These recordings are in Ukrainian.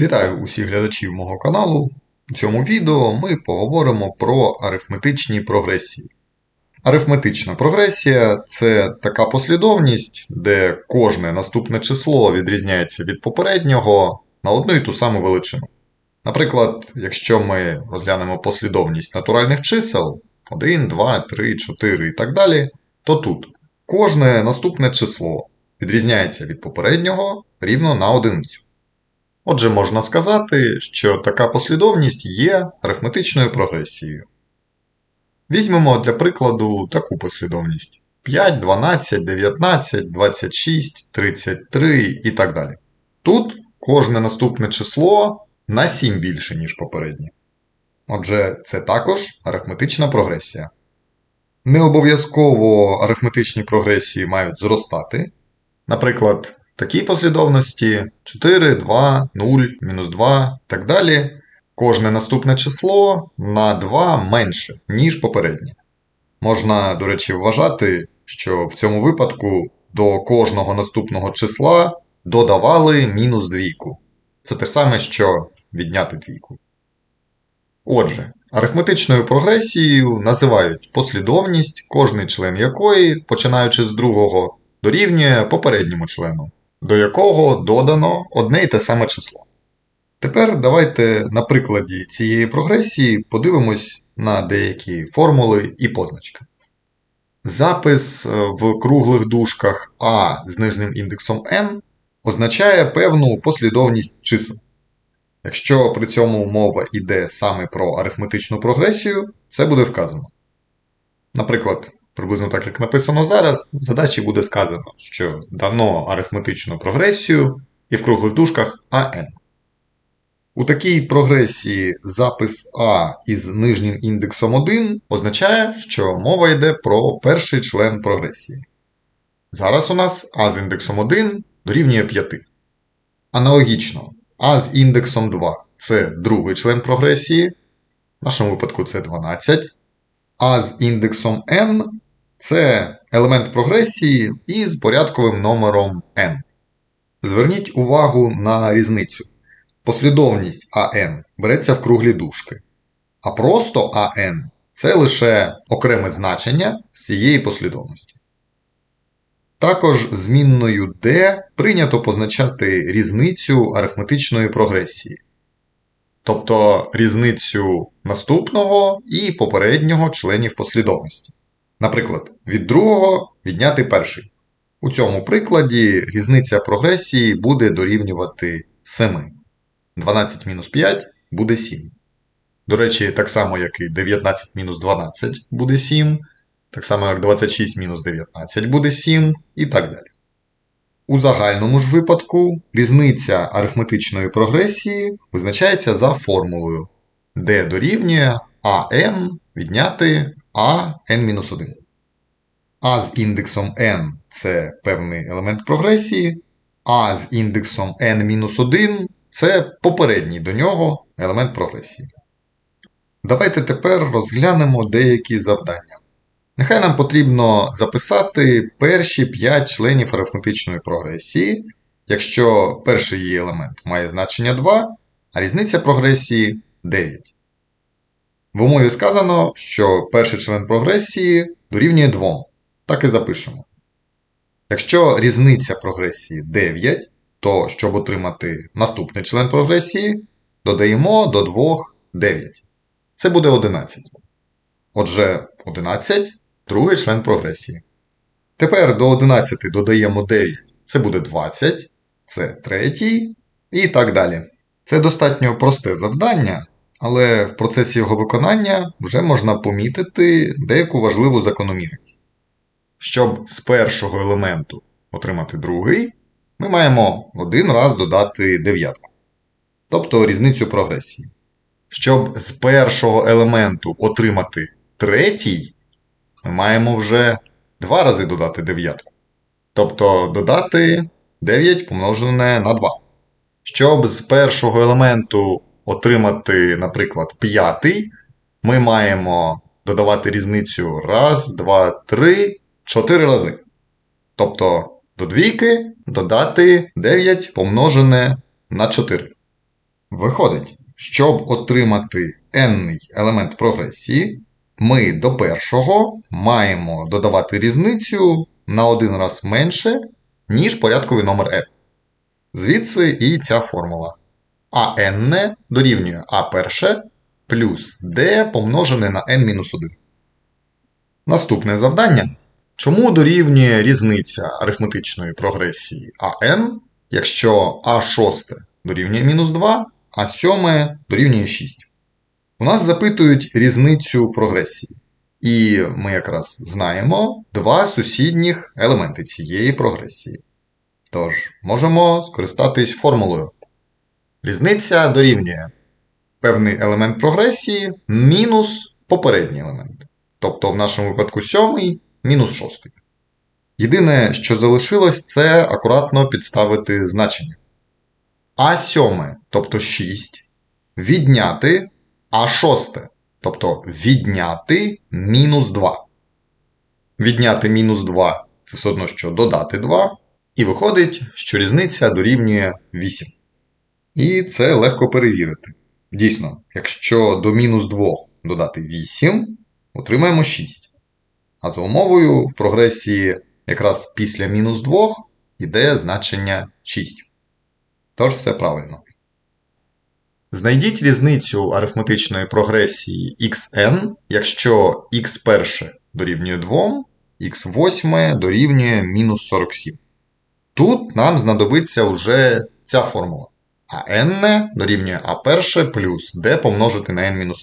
Вітаю усіх глядачів мого каналу. У цьому відео ми поговоримо про арифметичні прогресії. Арифметична прогресія це така послідовність, де кожне наступне число відрізняється від попереднього на одну і ту саму величину. Наприклад, якщо ми розглянемо послідовність натуральних чисел 1, 2, 3, 4 і так далі, то тут кожне наступне число відрізняється від попереднього рівно на одиницю. Отже, можна сказати, що така послідовність є арифметичною прогресією. Візьмемо для прикладу таку послідовність: 5, 12, 19, 26, 33 і так далі. Тут кожне наступне число на 7 більше, ніж попереднє. Отже, це також арифметична прогресія. Не обов'язково арифметичні прогресії мають зростати. Наприклад, такій послідовності 4, 2, 0, мінус 2 і так далі. Кожне наступне число на 2 менше, ніж попереднє. Можна, до речі, вважати, що в цьому випадку до кожного наступного числа додавали мінус двійку. Це те саме, що відняти двійку. Отже, арифметичною прогресією називають послідовність, кожний член якої, починаючи з другого, дорівнює попередньому члену, до якого додано одне й те саме число. Тепер давайте на прикладі цієї прогресії подивимось на деякі формули і позначки. Запис в круглих дужках А з нижнім індексом n означає певну послідовність чисел. Якщо при цьому мова йде саме про арифметичну прогресію, це буде вказано. Наприклад, приблизно так як написано зараз, в задачі буде сказано, що дано арифметичну прогресію і в круглих дужках АН. У такій прогресії запис А із нижнім індексом 1 означає, що мова йде про перший член прогресії. Зараз у нас А з індексом 1 дорівнює 5. Аналогічно, А з індексом 2 це другий член прогресії. В нашому випадку це 12. А з індексом n це елемент прогресії із порядковим номером n. Зверніть увагу на різницю. Послідовність АН береться в круглі дужки. А просто АН це лише окреме значення з цієї послідовності. Також змінною D прийнято позначати різницю арифметичної прогресії. Тобто різницю наступного і попереднього членів послідовності. Наприклад, від другого відняти перший. У цьому прикладі різниця прогресії буде дорівнювати 7. 12 мінус 5 буде 7. До речі, так само, як і 19 мінус 12 буде 7, так само, як 26 мінус 19 буде 7 і так далі. У загальному ж випадку різниця арифметичної прогресії визначається за формулою, де дорівнює АН відняти АН-1. А з індексом n це певний елемент прогресії, а з індексом n-1 це попередній до нього елемент прогресії. Давайте тепер розглянемо деякі завдання. Нехай нам потрібно записати перші 5 членів арифметичної прогресії, якщо перший її елемент має значення 2, а різниця прогресії 9. В умові сказано, що перший член прогресії дорівнює 2. Так і запишемо. Якщо різниця прогресії 9, то щоб отримати наступний член прогресії, додаємо до 2 9. Це буде 11. Отже, 11 другий член прогресії. Тепер до 11 додаємо 9, це буде 20, це третій і так далі. Це достатньо просте завдання, але в процесі його виконання вже можна помітити деяку важливу закономірність. Щоб з першого елементу отримати другий, ми маємо один раз додати дев'ятку, тобто різницю прогресії. Щоб з першого елементу отримати третій, ми маємо вже два рази додати дев'ятку. Тобто додати 9 помножене на 2. Щоб з першого елементу отримати, наприклад, п'ятий, ми маємо додавати різницю раз, два, три, чотири рази. Тобто до двійки додати 9 помножене на 4. Виходить, щоб отримати n елемент прогресії, ми до першого маємо додавати різницю на один раз менше, ніж порядковий номер n. Звідси і ця формула. А n дорівнює А перше плюс d помножене на n-1. Наступне завдання. Чому дорівнює різниця арифметичної прогресії АН, якщо А6 дорівнює мінус 2, а 7 дорівнює 6? У нас запитують різницю прогресії. І ми якраз знаємо два сусідніх елементи цієї прогресії. Тож, можемо скористатись формулою. Різниця дорівнює певний елемент прогресії мінус попередній елемент. Тобто, в нашому випадку сьомий мінус шостий. Єдине, що залишилось, це акуратно підставити значення. А сьоме, тобто 6, відняти А шосте, тобто відняти мінус 2. Відняти мінус 2 це все одно, що додати 2. І виходить, що різниця дорівнює 8. І це легко перевірити. Дійсно, якщо до мінус 2 додати 8, отримаємо 6. А за умовою в прогресії якраз після мінус 2 йде значення 6. Тож все правильно. Знайдіть різницю арифметичної прогресії xn, якщо x перше дорівнює 2, x8 дорівнює мінус 47. Тут нам знадобиться вже ця формула. А n дорівнює а перше плюс d помножити на n-1.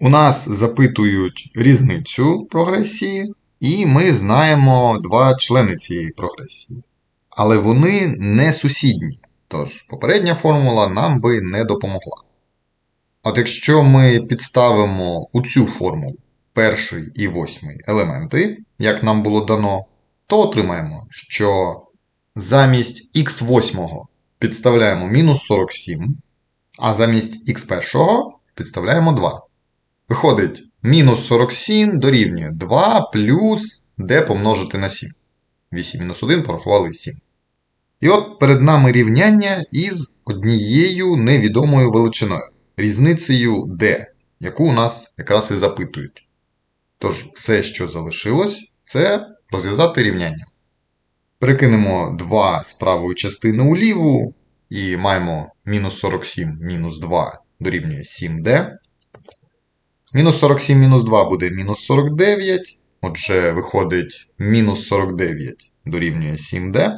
У нас запитують різницю прогресії, і ми знаємо два члени цієї прогресії. Але вони не сусідні, тож попередня формула нам би не допомогла. От якщо ми підставимо у цю формулу перший і восьмий елементи, як нам було дано, то отримаємо, що замість х8 підставляємо мінус 47, а замість х1 підставляємо 2. Виходить, мінус 47 дорівнює 2 плюс d помножити на 7. 8 мінус 1 порахували 7. І от перед нами рівняння із однією невідомою величиною. Різницею d, яку у нас якраз і запитують. Тож, все, що залишилось, це розв'язати рівняння. Перекинемо 2 з правої частини у ліву і маємо мінус 47 мінус 2 дорівнює 7d. Мінус 47 мінус 2 буде мінус 49. Отже, виходить, мінус 49 дорівнює 7d.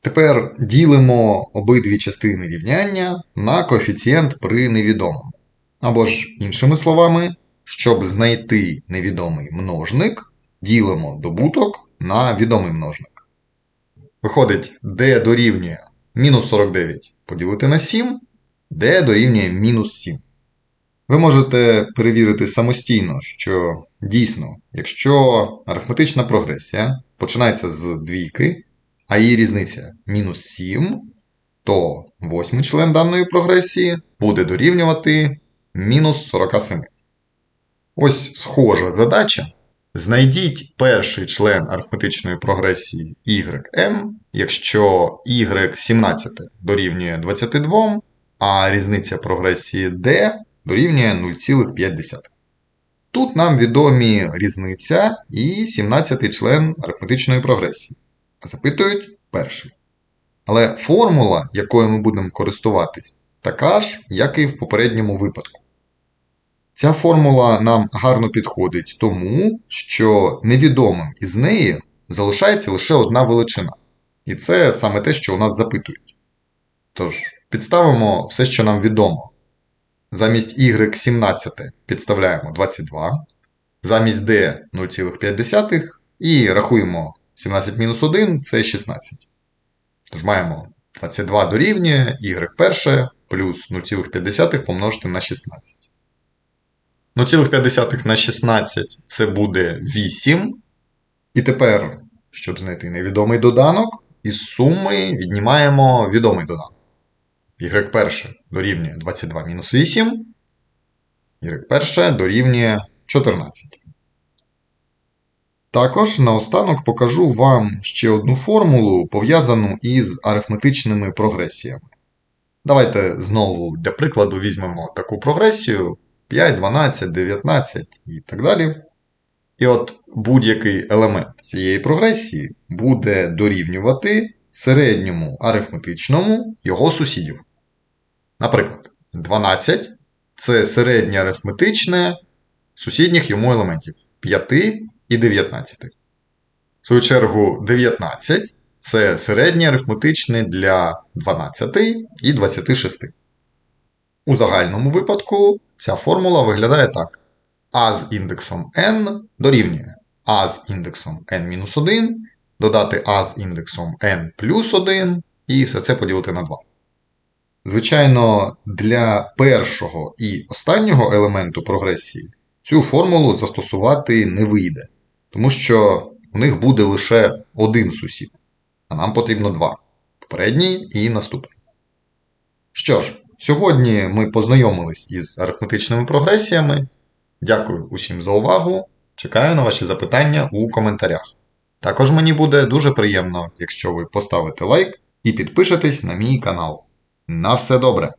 Тепер ділимо обидві частини рівняння на коефіцієнт при невідомому. Або ж, іншими словами, щоб знайти невідомий множник, ділимо добуток на відомий множник. Виходить, d дорівнює мінус 49 поділити на 7, d дорівнює мінус 7. Ви можете перевірити самостійно, що дійсно, якщо арифметична прогресія починається з двійки, а її різниця мінус 7, то восьмий член даної прогресії буде дорівнювати мінус 47. Ось схожа задача. Знайдіть перший член арифметичної прогресії ym, якщо y17 дорівнює 22, а різниця прогресії d дорівнює 0,5. Тут нам відомі різниця і 17 член арифметичної прогресії. Запитують перший. Але формула, якою ми будемо користуватись, така ж, як і в попередньому випадку. Ця формула нам гарно підходить тому, що невідомим із неї залишається лише одна величина. І це саме те, що у нас запитують. Тож, підставимо все, що нам відомо. Замість y17 підставляємо 22, замість d 0,5 і рахуємо 17 мінус 1 це 16. Тож маємо 22 дорівнює y1 плюс 0,5 помножити на 16. 0,5 на 16 це буде 8. І тепер, щоб знайти невідомий доданок, із суми віднімаємо відомий доданок. y1 дорівнює 22 мінус 8, y1 дорівнює 14. Також наостанок покажу вам ще одну формулу, пов'язану із арифметичними прогресіями. Давайте знову для прикладу візьмемо таку прогресію 5, 12, 19 і так далі. І от будь-який елемент цієї прогресії буде дорівнювати середньому арифметичному його сусідів. Наприклад, 12 це середнє арифметичне сусідніх йому елементів 5 і 19. В свою чергу, 19 це середнє арифметичне для 12 і 26. У загальному випадку ця формула виглядає так. А з індексом n дорівнює А з індексом n-1, додати А з індексом n плюс 1 і все це поділити на 2. Звичайно, для першого і останнього елементу прогресії цю формулу застосувати не вийде, тому що у них буде лише один сусід, а нам потрібно два попередній і наступний. Що ж, сьогодні ми познайомились із арифметичними прогресіями. Дякую усім за увагу. Чекаю на ваші запитання у коментарях. Також мені буде дуже приємно, якщо ви поставите лайк і підпишетесь на мій канал. На все добре!